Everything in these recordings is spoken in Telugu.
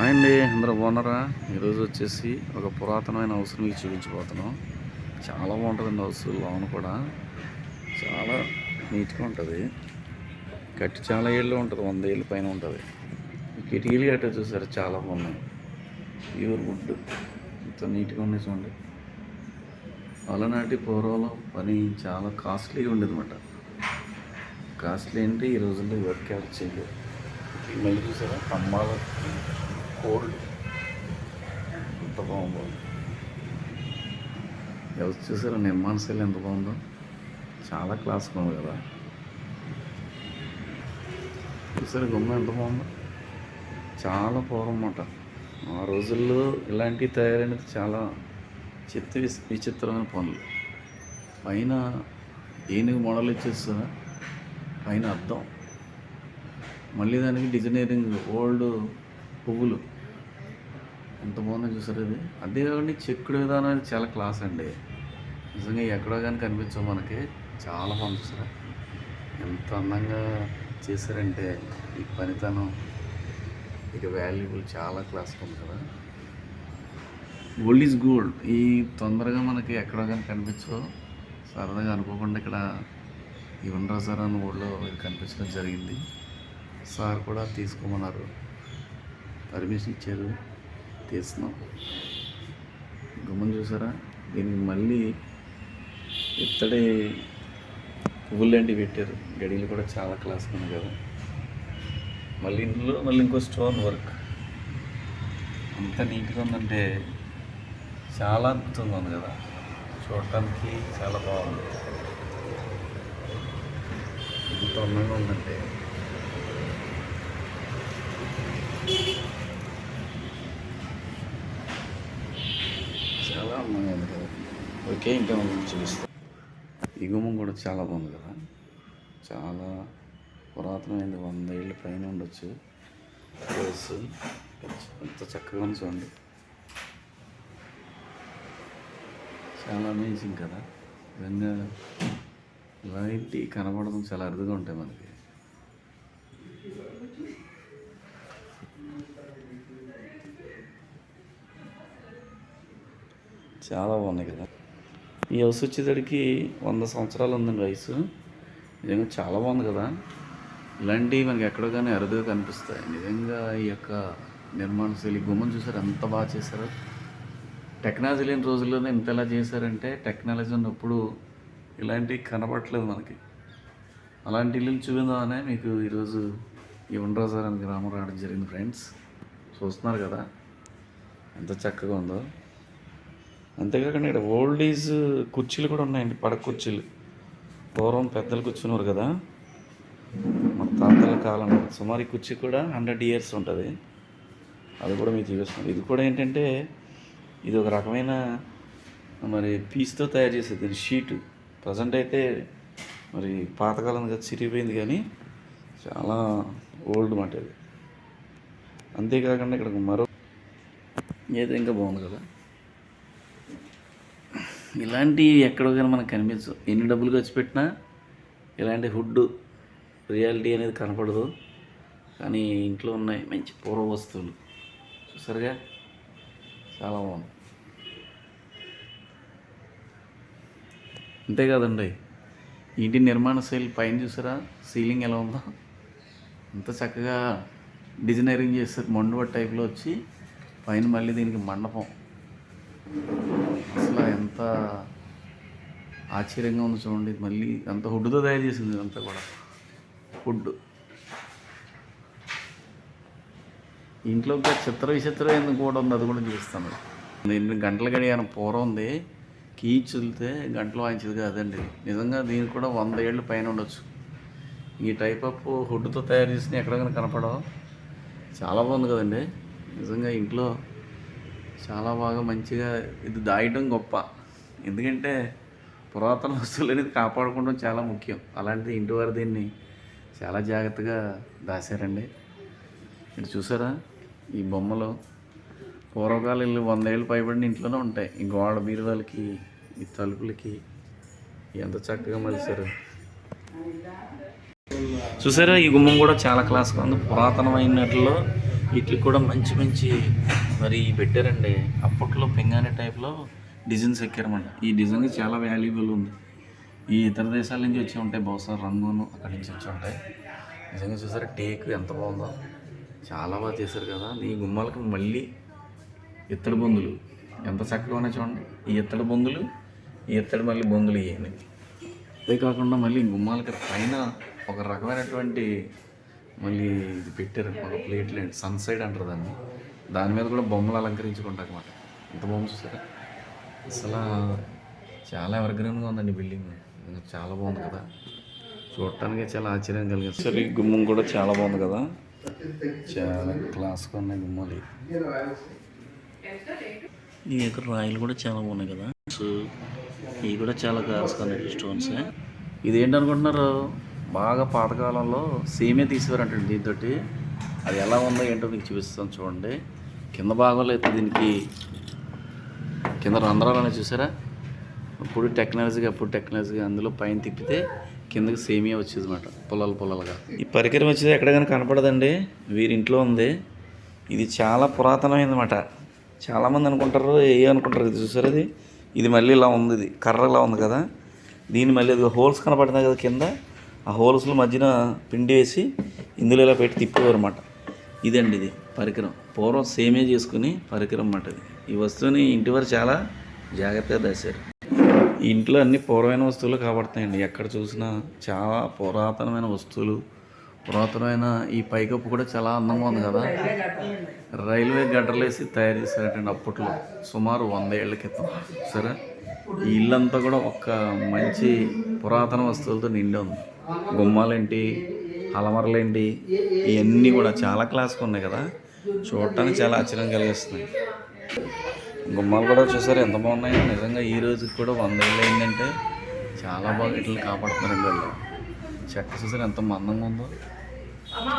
అండి అందరూ బాగున్నారా? ఈరోజు వచ్చేసి ఒక పురాతనమైన హౌస్ మీకు చూపించబోతున్నాం. చాలా బాగుంటుందండి హౌస్ లోన కూడా. చాలా నీట్గా ఉంటుంది. కట్టి చాలా ఏళ్ళు ఉంటుంది వంద ఏళ్ళ పైన ఉంటుంది. కిటికీలు గట్ట చూసారు? చాలా బాగున్నాయి. Pure wood. ఇంత నీట్గా ఉన్నాయి చూడండి. అలనాటి పూర్వంలో పని చాలా కాస్ట్లీగా ఉండేదన్నమాట. కాస్ట్లీ అంటే ఈ రోజుల్లో వర్క్ అవుట్ చేయలేదు. మళ్ళీ చూసారా? కమ్మాల కోల్డ్ ఎంత బాగుందో. ఎవరు చూసారా నిర్మాణ శైలి ఎంత బాగుందో? చాలా క్లాస్గా ఉంది కదా. చూసారా గుమ్మ ఎంత బాగుందో? చాలా పూర్వం అన్నమాట ఆ రోజుల్లో ఇలాంటివి తయారైనది చాలా చిత్త విచిత్రమైన పనులు. పైన ఏనుగు మోడల్ ఇచ్చేస్తా పైన అర్థం మళ్ళీ దానికి డిజైనరింగ్ ఓల్డ్ పువ్వులు. ఎంత బాగుందో చూసారు ఇది? అదే కాకుండా చెక్కుడు విధానం అనేది చాలా క్లాస్ అండి. నిజంగా ఎక్కడో కానీ కనిపించవు మనకి. చాలా బాగుంది చూసారా? ఎంత అందంగా చేశారంటే ఈ పనితనం. ఇక వాల్యుబుల్ చాలా క్లాస్ ఉంది కదా. ఓల్డ్ ఈజ్ గోల్డ్ ఈ తొందరగా మనకి ఎక్కడో కానీ కనిపించవు. సరదాగా అనుకోకుండా ఇక్కడ ఈ ఉండరా సార్ అని ఊళ్ళో ఇది కనిపించడం జరిగింది. సార్ కూడా తీసుకోమన్నారు. పర్మిషన్ ఇచ్చారు. తీస్తున్నాం. గుమ్మం చూసారా? దీనికి మళ్ళీ ఇత్తడి పువ్వులు లాంటివి పెట్టారు. గడియలు కూడా చాలా క్లాస్ ఉంది కదా. మళ్ళీ ఇందులో మళ్ళీ ఇంకో స్టోన్ వర్క్ అంత నీట్గా ఉందంటే చాలా అద్భుతంగా ఉంది కదా. చూడటానికి చాలా బాగుంది. ఎంత అందంగా ఉందంటే. మనం ఓకే ఇంకా మనం చూపిస్తాం ఈ గుమ్మం కూడా చాలా బాగుంది కదా. చాలా పురాతనమైనది వంద ఏళ్ళ పైన ఉండొచ్చు. రోస్ ఎంత చక్కగా ఉంది చూడండి. చాలా అమేజింగ్ కదా. నిజంగా ఇలాంటి కనబడడం చాలా అరుదుగా ఉంటాయి మనకి. చాలా బాగున్నాయి కదా. ఈ హౌస్ వచ్చేసరికి వంద సంవత్సరాలు ఉందండి వయసు. నిజంగా చాలా బాగుంది కదా. ఇలాంటివి మనకి ఎక్కడో కానీ అరుదుగా కనిపిస్తాయి. నిజంగా ఈ యొక్క నిర్మాణ శైలి గుమ్మం చూసారు? ఎంత బాగా చేశారు? టెక్నాలజీ లేని రోజుల్లోనే ఇంత ఎలా చేశారంటే టెక్నాలజీ ఉన్నప్పుడు ఇలాంటివి కనబడట్లేదు మనకి. అలాంటి ఇల్లు చూపిందామనే మీకు ఈరోజు ఈ ఉండ్రాజార్ అని గ్రామం రావడం జరిగింది ఫ్రెండ్స్. చూస్తున్నారు కదా? ఎంత చక్కగా ఉందో. అంతేకాకుండా ఇక్కడ ఓల్డ్ ఏజ్ కుర్చీలు కూడా ఉన్నాయండి పడక కుర్చీలు. పూర్వం పెద్దలు కూర్చున్నారు కదా. మా తాతల కాలం సుమారు ఈ కుర్చీ కూడా హండ్రెడ్ ఇయర్స్ ఉంటుంది. అది కూడా మీకు చూపిస్తుంది ఇది కూడా ఏంటంటే ఇది ఒక రకమైన మరి పీస్తో తయారు చేసేది. షీటు ప్రజెంట్ అయితే మరి పాతకాలం కదా చిరిగిపోయింది కానీ చాలా ఓల్డ్ మాట ఇది. అంతేకాకుండా ఇక్కడ మరో ఏదో ఇంకా బాగుంది కదా. ఇలాంటివి ఎక్కడో కానీ మనకు కనిపించవు ఎన్ని డబ్బులు ఖర్చు పెట్టినా ఇలాంటి ఫుడ్ రియాలిటీ అనేది కనపడదు. కానీ ఇంట్లో ఉన్నాయి మంచి పూర్వ వస్తువులు. చూసారుగా? చాలా బాగుంది. అంతేకాదండి ఇంటి నిర్మాణ శైలి పైన చూసారా? సీలింగ్ ఎలా ఉందో. అంత చక్కగా డిజైనరింగ్ చేస్తారు మండువ టైప్లో వచ్చి పైన మళ్ళీ దీనికి మండపం. అసలు ఆశ్చర్యంగా ఉంది చూడండి. మళ్ళీ అంత హుడ్డుతో తయారు చేసింది ఇదంతా కూడా. ఫుడ్ ఇంట్లో ఒక చిత్ర విచిత్రమైన కూడా ఉంది అది కూడా చూపిస్తాను. నేను గంటల గడియాన పూర్వం ఉంది కీ చూస్తే గంటలు వాయించేది కాదండి. నిజంగా దీనికి కూడా వంద ఏళ్ళు పైన ఉండొచ్చు. ఈ టైప్ ఆఫ్ హుడ్తో తయారు చేసిన ఎక్కడైనా కనపడవు? చాలా బాగుంది కదండి. నిజంగా ఇంట్లో చాలా బాగా మంచిగా ఇది దాయటం గొప్ప. ఎందుకంటే పురాతన వస్తువులు అనేది కాపాడుకోవడం చాలా ముఖ్యం. అలాంటిది ఇంటి వారు దీన్ని చాలా జాగ్రత్తగా దాచారండి ఇటు చూసారా? ఈ బొమ్మలు పూర్వకాలం ఇల్లు వంద ఏళ్ళు పైబడిన ఇంట్లోనే ఉంటాయి. ఈ గోడ బీరువాలకి ఈ తలుపులకి ఎంత చక్కగా మలిసారు చూసారా? ఈ గుమ్మం కూడా చాలా క్లాస్గా ఉంది. పురాతనమైనట్లో వీటికి కూడా మంచి మంచి మరి పెట్టారండి. అప్పట్లో పింగాణి టైప్లో డిజైన్స్ ఎక్కారన్నమాట. ఈ డిజైన్ చాలా వాల్యుబుల్ ఉంది. ఈ ఇతర దేశాల నుంచి వచ్చి ఉంటాయి. బహుశా రంగును అక్కడి నుంచి వచ్చి ఉంటాయి. నిజంగా చూసారా టేక్ ఎంత బాగుందో. చాలా బాగా చేశారు కదా. ఈ గుమ్మాలకు మళ్ళీ ఇత్తడి బొందులు. ఎంత చక్కగా ఉన్నాయి చూడండి. ఈ ఇత్తడి బొందులు ఈ ఇత్తడి మళ్ళీ బొందులు ఇవ్వండి అదే కాకుండా మళ్ళీ గుమ్మాలకి పైన ఒక రకమైనటువంటి మళ్ళీ ఇది పెట్టారు. ఒక ప్లేట్లు సన్సైడ్ సన్ సైడ్ అంటారు దాన్ని. దాని మీద కూడా బొమ్మలు అలంకరించుకుంటారు అన్నమాట. ఎంత బొమ్మ చూసారా? అసలు చాలా ఎవరిగ్రీన్గా ఉందండి బిల్డింగ్. చాలా బాగుంది కదా. చూడటానికి చాలా ఆశ్చర్యం కలిగింది. సరే ఈ గుమ్మం కూడా చాలా బాగుంది కదా. చాలా క్లాస్గా ఉన్నాయి గుమ్మాలు. ఈ యొక్క రాయలు కూడా చాలా బాగున్నాయి కదా. సో ఇవి కూడా చాలా క్లాస్గా ఉన్నాయి స్టోన్స్ ఇది ఏంటనుకుంటున్నారు బాగా పాతకాలంలో సేమే తీసేవారంటండి దీంతో అది ఎలా ఉందో ఏంటో మీకు చూపిస్తాను చూడండి. కింద భాగంలో అయితే దీనికి కింద రంధ్రాలు చూసారా? ఇప్పుడు టెక్నాలజీగా అప్పుడు టెక్నాలజీగా అందులో పైన తిప్పితే కిందకి సేమియా వచ్చేది అనమాట పొలాలు పొలాలుగా. ఈ పరికరం వచ్చేది ఎక్కడైనా కనపడదండి. వీరింట్లో ఉంది. ఇది చాలా పురాతనమైనమాట చాలామంది అనుకుంటారు ఏ అనుకుంటారు ఇది చూసారు అది ఇది మళ్ళీ ఇలా ఉంది ఇది కర్ర ఇలా ఉంది కదా. దీని మళ్ళీ ఇది హోల్స్ కనపడుతున్నాయి కదా కింద. ఆ హోల్స్ల మధ్యన పిండి వేసి ఇందులో ఇలా పెట్టి తిప్పేవారు అనమాట ఇదండి ఇది పరికరం. పూర్వం సేమే చేసుకుని పరికరం అన్నమాట ఇది. ఈ వస్తువుని ఇంటి వారు చాలా జాగ్రత్తగా దాశారు ఇంట్లో అన్ని పూర్వమైన వస్తువులు కాబడతాయండి. ఎక్కడ చూసినా చాలా పురాతనమైన వస్తువులు. పురాతనమైన ఈ పైకప్పు కూడా చాలా అందంగా ఉంది కదా. రైల్వే గడ్డలు వేసి తయారు చేశారంటండి అప్పట్లో సుమారు వంద ఏళ్ళ క్రితం. సరే? ఈ ఇల్లంతా కూడా ఒక మంచి పురాతన వస్తువులతో నిండి ఉంది. గుమ్మాలేంటి అలమరలేంటి ఇవన్నీ కూడా చాలా క్లాస్గా ఉన్నాయి కదా. చూడటానికి చాలా ఆశ్చర్యం కలిగిస్తున్నాయి. గుమ్మాలు కూడా చూసారు ఎంత బాగున్నాయో. నిజంగా ఈ రోజుకి కూడా వంద ఏళ్ళు అయిందంటే చాలా బాగా ఇట్లా కాపాడుతున్నారండి వాళ్ళు. చెక్క చూసారు ఎంత మందంగా ఉందో?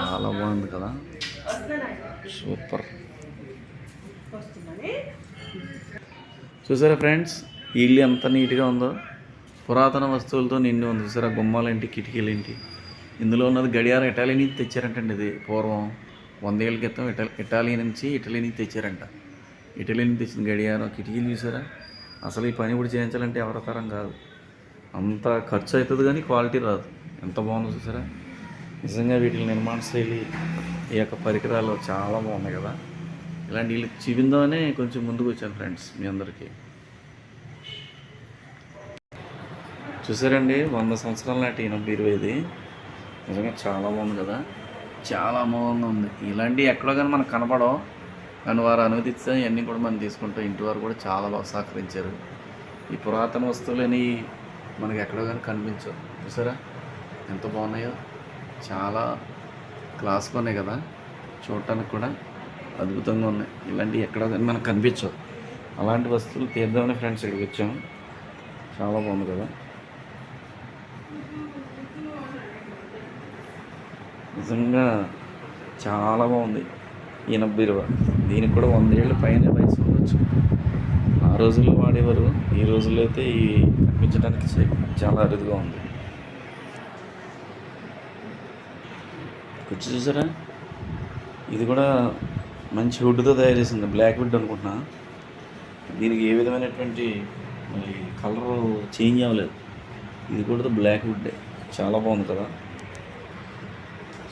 చాలా బాగుంది కదా. సూపర్. చూసారా ఫ్రెండ్స్ ఇల్లు ఎంత నీట్గా ఉందో. పురాతన వస్తువులతో నిండి ఉంది. చూసారా గుమ్మాలేంటి కిటికీలేంటి. ఇందులో ఉన్నది గడియారం ఇటాలీ నుంచి తెచ్చారంటండి ఇది. పూర్వం వందేళ్ళ క్రితం ఇటా ఇటాలీ నుంచి ఇటలీ నుంచి తెచ్చారంట. ఇటలీ నుంచి తెచ్చిన గడియారం కిటికీలు చూసారా? అసలు ఈ పని కూడా చేయించాలంటే ఎవరి తరం కాదు. అంత ఖర్చు అవుతుంది కానీ క్వాలిటీ రాదు. ఎంత బాగుందో చూసారా? నిజంగా వీటి నిర్మాణ శైలి ఈ యొక్క పరికరాలు చాలా బాగున్నాయి కదా. ఇలాంటి వీళ్ళు చూపిందామనే కొంచెం ముందుకు వచ్చాను ఫ్రెండ్స్ మీ అందరికీ. చూసారండి వంద సంవత్సరాల నాటి ఇనప ఇరవై ఇది నిజంగా చాలా బాగుంది కదా. చాలా అమోఘంగా ఉంది ఇలాంటివి ఎక్కడో కానీ మనకు కనపడవు. కానీ వారు అనుమతిస్తే ఇవన్నీ కూడా మనం తీసుకుంటాం ఇంటి వారు కూడా చాలా బాగా సహకరించారు. ఈ పురాతన వస్తువులని మనకి ఎక్కడో కానీ కనిపించవు. చూసారా? ఎంత బాగున్నాయో. చాలా క్లాస్గా ఉన్నాయి కదా. చూడటానికి కూడా అద్భుతంగా ఉన్నాయి. ఇలాంటివి ఎక్కడో కానీ మనకు కనిపించవు. అలాంటి వస్తువులు తీద్దామని ఫ్రెండ్స్ ఇక్కడికి వచ్చాము. చాలా బాగుంది కదా. నిజంగా చాలా బాగుంది. ఈయన బీరువా. దీనికి కూడా వందేళ్ళు పైన వయసు ఉండొచ్చు. ఆ రోజుల్లో వాడేవారు ఈ రోజుల్లో అయితే ఈ కనిపించడానికి చే- చాలా అరుదుగా ఉంది. కుర్చీ చూసారా? ఇది కూడా మంచి వుడ్తో తయారు చేసింది బ్లాక్ వుడ్ అనుకుంటున్నా. దీనికి ఏ విధమైనటువంటి మరి కలర్ చేంజ్ అవ్వలేదు. ఇది కూడా బ్లాక్ వుడ్డే. చాలా బాగుంది కదా?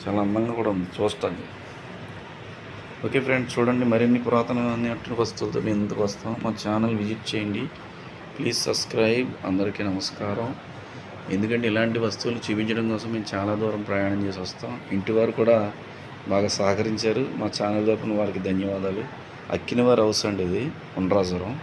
చాలా అందంగా కూడా ఉంది చూస్తాను ఓకే ఫ్రెండ్స్ చూడండి మరిన్ని పురాతనమైనటువంటి వస్తువులతో మేము ఎందుకు వస్తాం. మా ఛానల్ విజిట్ చేయండి. Please subscribe. అందరికీ నమస్కారం. ఎందుకంటే ఇలాంటి వస్తువులు చూపించడం కోసం మేము చాలా దూరం ప్రయాణం చేసి వస్తాం. ఇంటి వారు కూడా బాగా సహకరించారు. మా ఛానల్ తరపున వారికి ధన్యవాదాలు. అక్కినవారు హౌస్ అండి ఇది ఉండ్రాజురం.